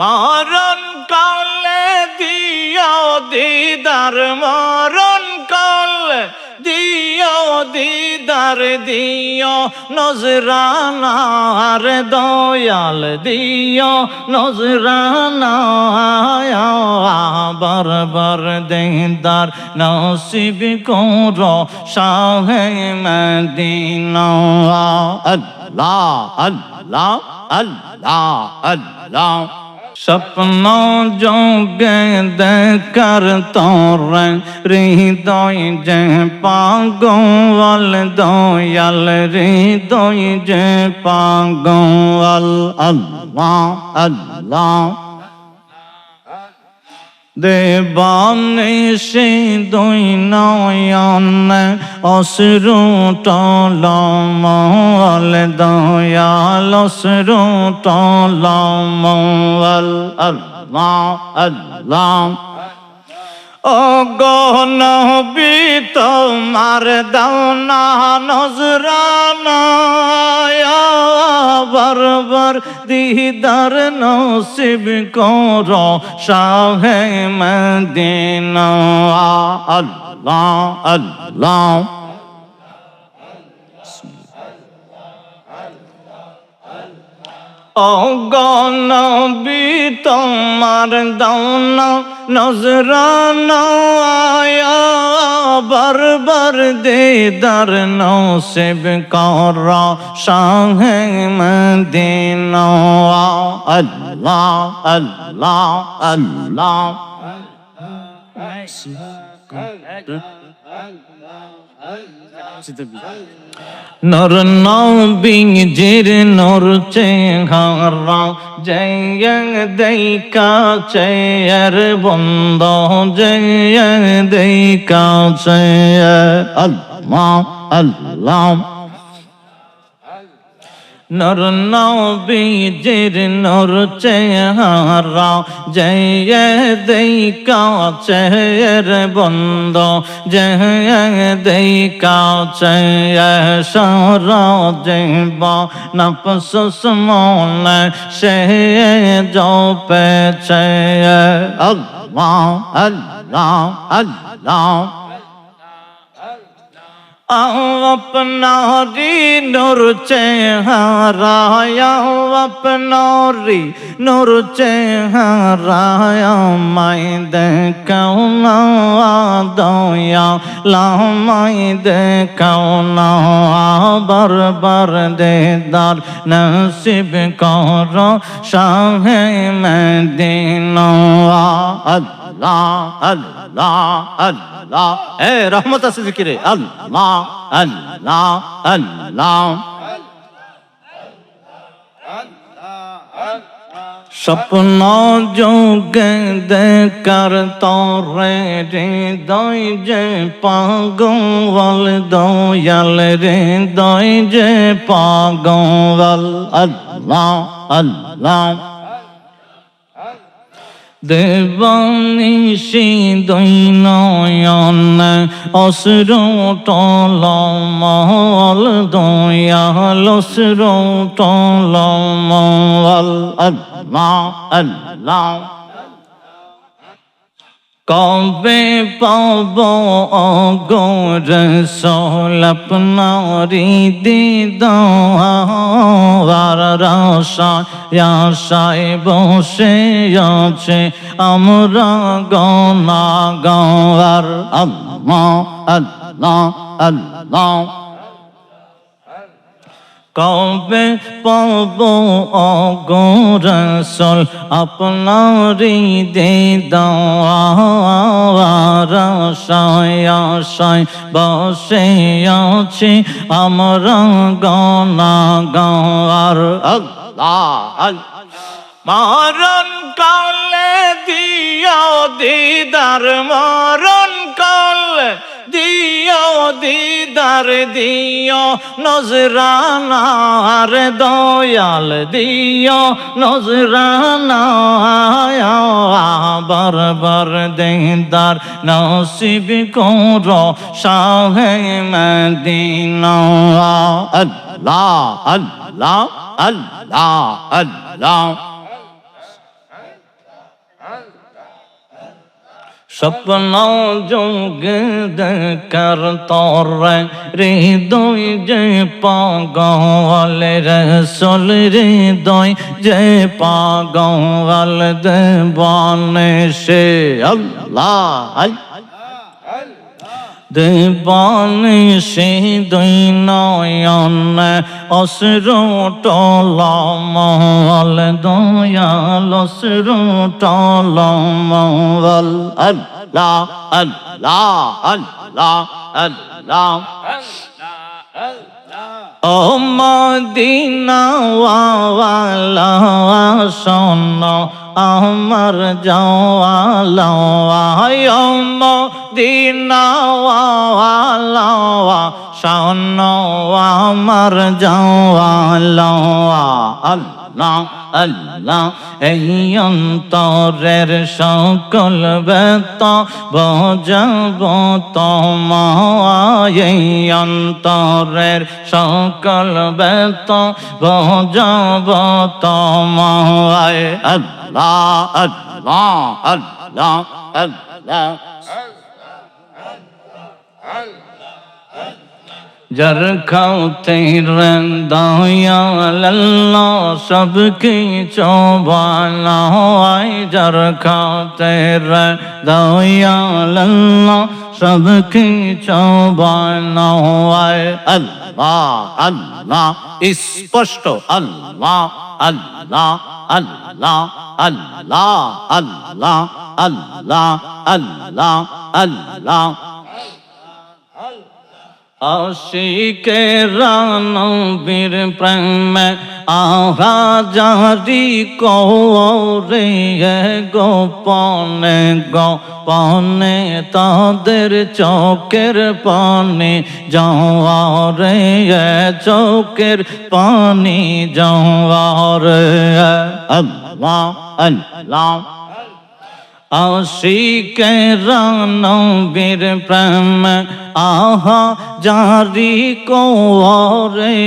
মরণ কালে দিও দিদার, মরণ কালে দিও দিদার, দিও নজরানা আর দয়াল, দিও নজরানা বারবার দিদার নসিব কর শাহে মদিনা। আল্লাহ আল্লাহ আল্লাহ আল্লাহ। স্বপ্ন যোগে দেখার তোর হৃদয় যে পাগল দয়াল হৃদয় যে পাগল। আল্লাহ আল্লাহ দেবানিসি দুই নয়ন অশ্রু টলমল দয়াল অশ্রু টলমল আল্লাহ আল্লাহ। ও গনবি তোমার দাওনা নজরানা। বরবর দিদার নসিব কর শাহে মদিনা। আল্লাহ আল্লাহ। অগনবি তোমার দাওনা নজরানা আয়া বরবর দেদার নসিব কর শাহে মদিনা আল্লাহ আল্লাহ আল্লাহ। নর নবীজির নূর চেহারা জয় দেখা চেয়ার বন্ধ জয় দেখা চেয় আল্লাহ আল্লাহ নর নবীজির নূর চেহারা, জয় দেখা চের বন্ধ, জয় দেখা চেয় সারা জীব নফস মন সে জপে চেয় আল্লাহ আল্লাহ আল্লাহ। अपनारी नूर चेहराया अपनारी नूर चेहराया माई दे कौना दया ला माई दे कौना बर बर दे दार नसीब करो शाह मदीना अहमत किरे अपना जो कर तो रे रे दो जे पागो वल दोल रे दे पाग वल अ দেবানিসি দৈনয়ন অসুর টলমল দয়াল অসুর টলমল। আল্লাহ আল্লাহ। কবে পাব অগর সলপনারি দিদার রাশায় আশায় বসে আছে আমরা গনা গাওয়ার আল্লাহ আল্লাহ আল্লাহ। কবে পাব অগরসল? আপনারি দে দাওয়ারাশায় বসে আছি আমরা গনা আল্লাহ। মরণ কালে দিও দিদার মরণ কালে দিও দিদার দিও নজরানা আর দয়াল দিও নজরানা বরবর দিদার নসিব কর শাহে মদিনা। আল্লাহ আল্লাহ আল্লাহ আল্লাহ। স্বপ্ন যোগ দেখার তর হৃদয় যে পাগল রসল হৃদয় যে পাগল দেবান সে আল্লাহ। দেবানি সে দুই নয়ন অসর টলমল, দয়াল অসর টলমল। আল্লাহ আল্লাহ আল্লাহ আল্লাহ। ও মদিনা ওয়ালা শোন, আমার যাওয়ালা ও মদিনা ওয়ালা শোন আমার যাওয়ালা আল্লাহ আল্লাহ, এই অন্তরের সকল বেত বজাব তোমায়। এই অন্তরের সকল বেত বজাব তোমায়। আল্লাহ আল্লাহ আল্লাহ আল্লাহ। ঝরখাতে রন্দাহয়াল্লা সব কিছু ভালা হয় ঝরখাতে রন্দাহয়াল্লা সব কিছু ভালা হয় আল্লাহ আল্লাহ স্পষ্ট আল্লাহ আল্লাহ আল্লাহ আল্লাহ আল্লাহ আল্লাহ আল্লাহ আল্লাহ আল্লাহ आशी के रान बीर प्रेम आहा जारी को रे है गोपने गोपने तादर तो चौकेर पानी जाऊँ रे है चौकेर पानी जाऊँ रे है। अल्लाह अल्लाह। আশিকে রানবীর প্রেম আহা জারি কোরে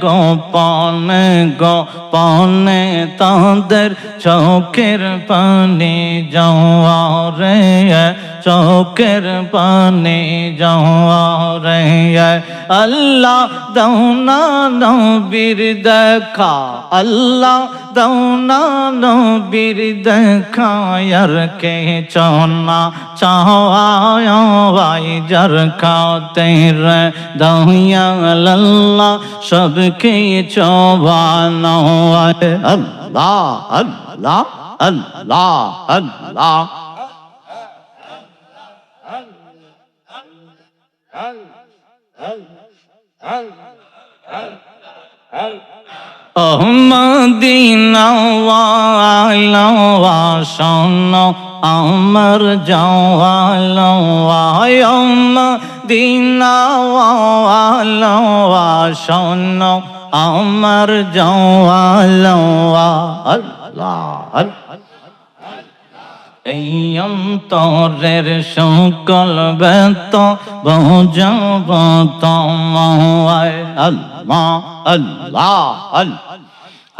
গোপনে গোপনে তাদের চোখের পানি যাওয়ারে চোখের পানি যাওয়ারে আল্লাহ দৌনা নবীর দেখা, আল্লাহ দৌনা নবীর দেখা, আর কে চনা চাওয়াই জর খাতে দহিয়া লল্লা সবকে চবানো আল্লাহ আল্লাহ আল্লাহ আল্লাহ। মদিনাওয়ালা শোন আমার যাওয়ালা মদিনাওয়ালা শোন আমার যাওয়ালা আল্লাহ আল্লাহ। এই অন্তরের সকল বজাব তোমায়। আল্লাহ আল্লাহ আল্লাহ।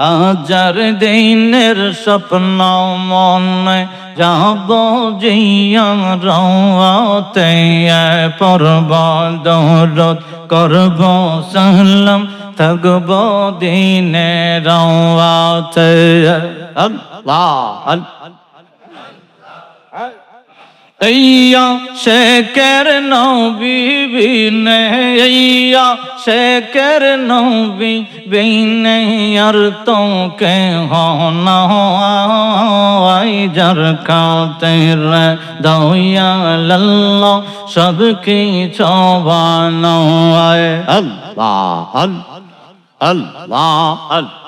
হাজার দিনের স্বপ্ন মনে যাব জিয়া রাতে পর্ব দৌলত করব সালাম, থাকব দিনে রাতে আল্লাহ আল্লাহ। ইয়া শেখের নবীবিনে ইয়া শেখের নবীবিনে আর তো কে হনা আই জর কাতে দয়া লাল্লো সব কি চবানো আল্লাহ আল্লাহ আল্লাহ